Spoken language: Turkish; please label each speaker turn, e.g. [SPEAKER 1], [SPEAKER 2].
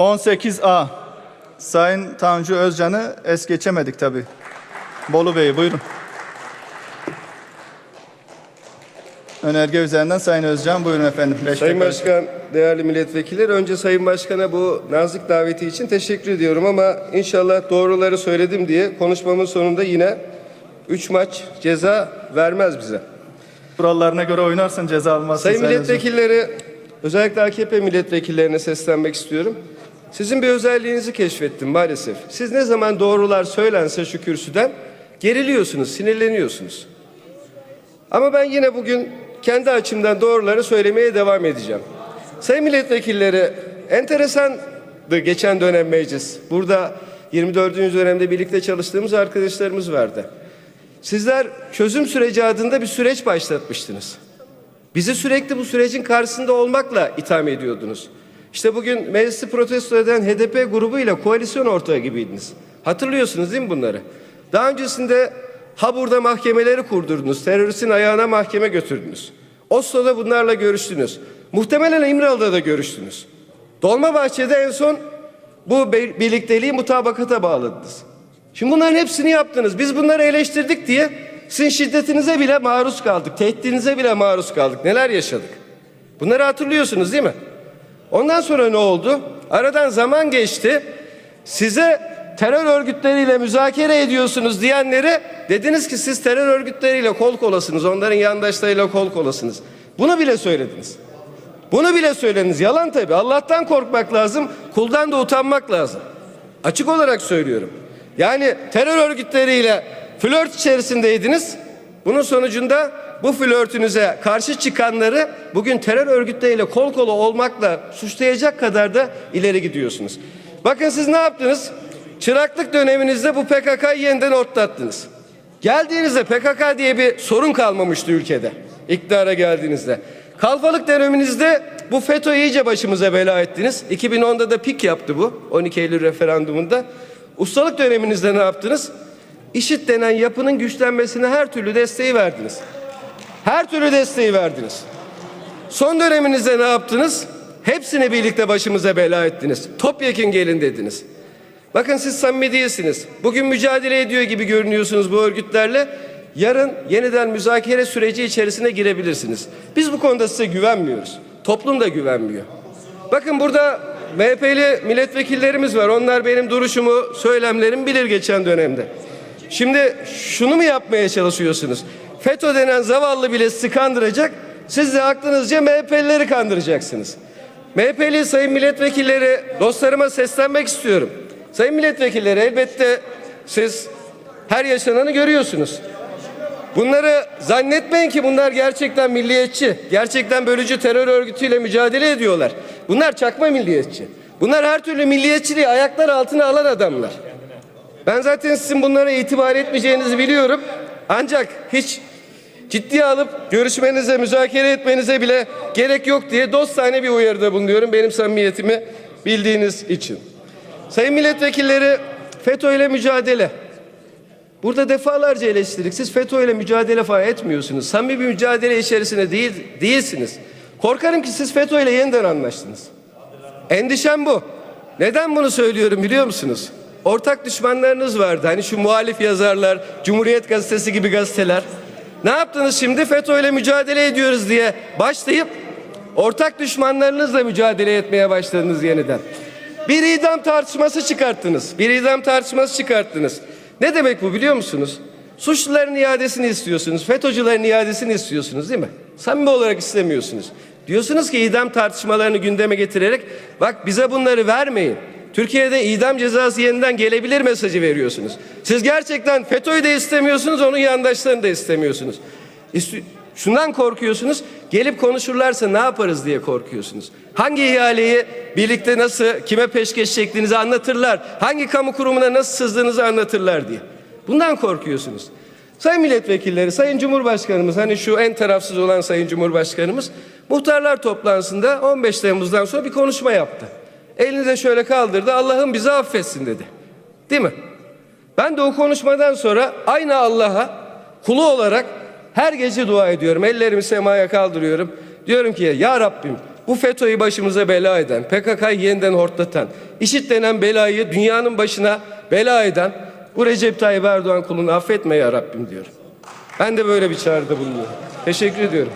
[SPEAKER 1] 18A. Sayın Tanju Özcan'ı es geçemedik tabii. Bolu Bey buyurun. Önerge üzerinden Sayın Özcan buyurun efendim. Beş
[SPEAKER 2] Sayın
[SPEAKER 1] dakika.
[SPEAKER 2] Başkan, değerli milletvekilleri, önce Sayın Başkan'a bu nazik daveti için teşekkür ediyorum ama inşallah doğruları söyledim diye konuşmamın sonunda yine 3 maç ceza vermez bize.
[SPEAKER 1] Kurallarına göre oynarsın ceza almazsın.
[SPEAKER 2] Sayın
[SPEAKER 1] Özcan.
[SPEAKER 2] milletvekilleri, özellikle AKP milletvekillerine seslenmek istiyorum. Sizin bir özelliğinizi keşfettim maalesef. Siz ne zaman doğrular söylense şu kürsüden geriliyorsunuz, sinirleniyorsunuz. Ama ben yine bugün kendi açımdan doğruları söylemeye devam edeceğim. Sayın milletvekilleri, enteresandı geçen dönem meclis. Burada 24. dönemde birlikte çalıştığımız arkadaşlarımız vardı. Sizler çözüm süreci adında bir süreç başlatmıştınız. Bizi sürekli bu sürecin karşısında olmakla itham ediyordunuz. İşte bugün meclisi protesto eden HDP grubuyla koalisyon ortağı gibiydiniz. Hatırlıyorsunuz değil mi bunları? Daha öncesinde Habur'da mahkemeleri kurdurdunuz. Teröristin ayağına mahkeme götürdünüz. Oslo'da bunlarla görüştünüz. Muhtemelen İmralı'da da görüştünüz. Dolmabahçe'de en son bu birlikteliği mutabakata bağladınız. Şimdi bunların hepsini yaptınız. Biz bunları eleştirdik diye sizin şiddetinize bile maruz kaldık. Tehditinize bile maruz kaldık. Neler yaşadık? Bunları hatırlıyorsunuz değil mi? Ondan sonra ne oldu? Aradan zaman geçti. Size terör örgütleriyle müzakere ediyorsunuz diyenlere dediniz ki siz terör örgütleriyle kol kolasınız. Onların yandaşlarıyla kol kolasınız. Bunu bile söylediniz. Bunu bile söylediniz. Yalan tabii. Allah'tan korkmak lazım. Kuldan da utanmak lazım. Açık olarak söylüyorum. Yani terör örgütleriyle flört içerisindeydiniz. Bunun sonucunda bu flörtünüze karşı çıkanları bugün terör örgütleriyle kol kola olmakla suçlayacak kadar da ileri gidiyorsunuz. Bakın siz ne yaptınız? Çıraklık döneminizde bu PKK'yı yeniden ortlattınız. Geldiğinizde PKK diye bir sorun kalmamıştı ülkede. İktidara geldiğinizde. Kalfalık döneminizde bu FETÖ'yü iyice başımıza bela ettiniz. 2010'da da pik yaptı bu 12 Eylül referandumunda. Ustalık döneminizde ne yaptınız? İşit denen yapının güçlenmesine her türlü desteği verdiniz. Her türlü desteği verdiniz. Son döneminizde ne yaptınız? Hepsini birlikte başımıza bela ettiniz. Topyekun gelin dediniz. Bakın siz samimi değilsiniz. Bugün mücadele ediyor gibi görünüyorsunuz bu örgütlerle. Yarın yeniden müzakere süreci içerisine girebilirsiniz. Biz bu konuda size güvenmiyoruz. Toplum da güvenmiyor. Bakın burada MHP'li milletvekillerimiz var. Onlar benim duruşumu, söylemlerimi bilir geçen dönemde. Şimdi şunu mu yapmaya çalışıyorsunuz? FETÖ denen zavallı bile sizi kandıracak. Siz de aklınızca MHP'lileri kandıracaksınız. MHP'li sayın milletvekilleri dostlarıma seslenmek istiyorum. Sayın milletvekilleri elbette siz her yaşananı görüyorsunuz. Bunları zannetmeyin ki bunlar gerçekten milliyetçi. Gerçekten bölücü terör örgütüyle mücadele ediyorlar. Bunlar çakma milliyetçi. Bunlar her türlü milliyetçiliği ayaklar altına alan adamlar. Ben zaten sizin bunlara itibar etmeyeceğinizi biliyorum. Ancak hiç ciddiye alıp görüşmenize, müzakere etmenize bile gerek yok diye dostane bir uyarıda bulunuyorum benim samimiyetimi bildiğiniz için. Sayın milletvekilleri FETÖ ile mücadele. Burada defalarca eleştirdik. Siz FETÖ ile mücadele falan etmiyorsunuz. Samimi bir mücadele içerisinde değil, değilsiniz. Korkarım ki siz FETÖ ile yeniden anlaştınız. Endişem bu. Neden bunu söylüyorum biliyor musunuz? Ortak düşmanlarınız vardı. Hani şu muhalif yazarlar, Cumhuriyet Gazetesi gibi gazeteler. Ne yaptınız şimdi? FETÖ ile mücadele ediyoruz diye başlayıp ortak düşmanlarınızla mücadele etmeye başladınız yeniden. Bir idam tartışması çıkarttınız. Bir idam tartışması çıkarttınız. Ne demek bu biliyor musunuz? Suçluların iadesini istiyorsunuz. FETÖ'cülerin iadesini istiyorsunuz değil mi? Samimi olarak istemiyorsunuz. Diyorsunuz ki idam tartışmalarını gündeme getirerek bak bize bunları vermeyin. Türkiye'de idam cezası yeniden gelebilir mesajı veriyorsunuz. Siz gerçekten FETÖ'yü de istemiyorsunuz, onun yandaşlarını da istemiyorsunuz. Şundan korkuyorsunuz, gelip konuşurlarsa ne yaparız diye korkuyorsunuz. Hangi ihaleyi birlikte nasıl, kime peşkeş çektiğinizi anlatırlar. Hangi kamu kurumuna nasıl sızdığınızı anlatırlar diye. Bundan korkuyorsunuz. Sayın milletvekilleri, Sayın Cumhurbaşkanımız, hani şu en tarafsız olan Sayın Cumhurbaşkanımız, muhtarlar toplantısında 15 Temmuz'dan sonra bir konuşma yaptı. Elini de şöyle kaldırdı, Allah'ım bizi affetsin dedi. Değil mi? Ben de o konuşmadan sonra aynı Allah'a kulu olarak her gece dua ediyorum. Ellerimi semaya kaldırıyorum. Diyorum ki ya Rabbim bu FETÖ'yü başımıza bela eden, PKK'yı yeniden hortlatan, IŞİD denen belayı dünyanın başına bela eden bu Recep Tayyip Erdoğan kulunu affetme ya Rabbim diyorum. Ben de böyle bir çağrıda bulunuyorum. Teşekkür ediyorum.